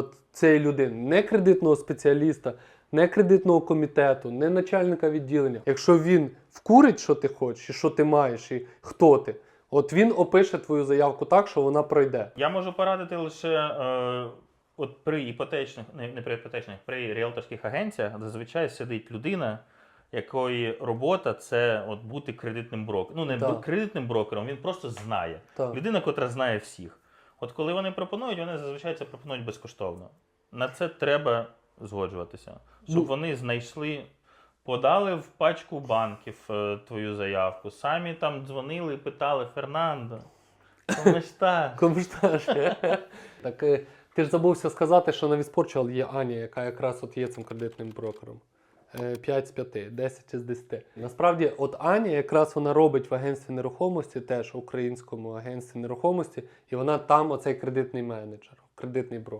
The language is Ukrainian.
от цієї людини, не кредитного спеціаліста, не кредитного комітету, не начальника відділення. Якщо він вкурить, що ти хочеш, і що ти маєш, і хто ти, от він опише твою заявку так, що вона пройде. Я можу порадити лише е, от при іпотечних, не, не при іпотечних, при ріелторських агенціях зазвичай сидить людина, якої робота це от бути кредитним брокером. Ну, не Так. кредитним брокером, він просто знає. Так. Людина, котра знає всіх. От коли вони пропонують, вони зазвичай це пропонують безкоштовно. На це треба згоджуватися, щоб Ну. вони знайшли. Подали в пачку банків е, твою заявку. Самі там дзвонили і питали Фернандо. Кому ж так? Кому ж та ж? Так е, ти ж забувся сказати, що на Віспорчал є Аня, яка якраз от є цим кредитним брокером. Е, 5 з 5, 10 з 10. Насправді, от Аня якраз вона робить в агентстві нерухомості, теж українському агентстві нерухомості, і вона там оцей кредитний менеджер, кредитний брокер.